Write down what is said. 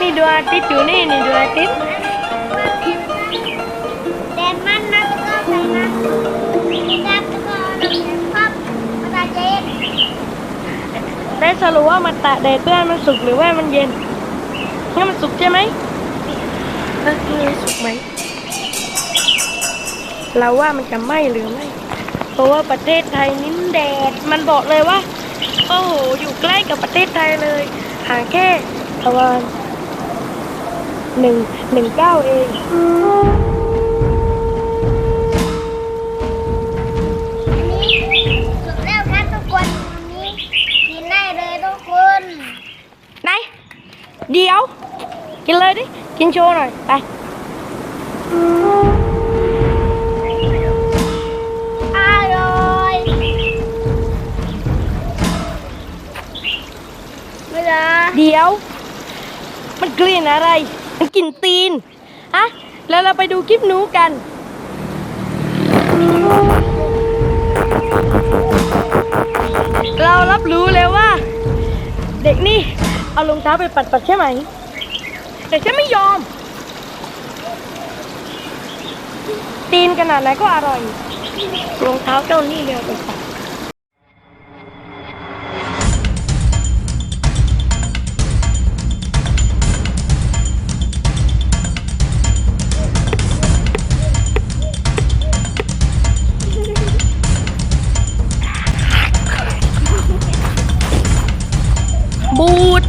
นี่ดวงอาทิตย์อยู่นี่นี่ดวงอาทิตย์แต่มันนักก็ไปนะจับก็ลงพับมาตาเย็นได้สรุปว่ามันตะแดดเพื่อนมันสุกหรือว่ามันเย็นงั้นมันสุกใช่ไหมแดดมันสุกไหมเราว่ามันจะไหมหรือไม่ เพราะว่าประเทศไทยนิ้นแดด มันบอกเลยว่า โอ้โห อยู่ใกล้กับประเทศไทยเลย ห่างแค่ประมาณหนึ่งหนึ่งเก้าเองอันนี้สุกแล้วครับทุกคนวันนี้กินได้เลยทุกคนไหนเดี๋ยว กินเลยดิ กินโชว์หน่อย ไป ไม่เหรอเดี๋ยว มันกลิ่นอะไร มันกลิ่นตีนอะแล้วเราไปดูคลิปหนูกัน เรารับรู้แล้วว่า เด็กนี่ เอารองเท้าไปปัดปัดใช่ไหม แต่ฉันไม่ยอม ตีนขนาดไหนก็อร่อยรองเท้าเจ้านี่เดียวไปปัด บูด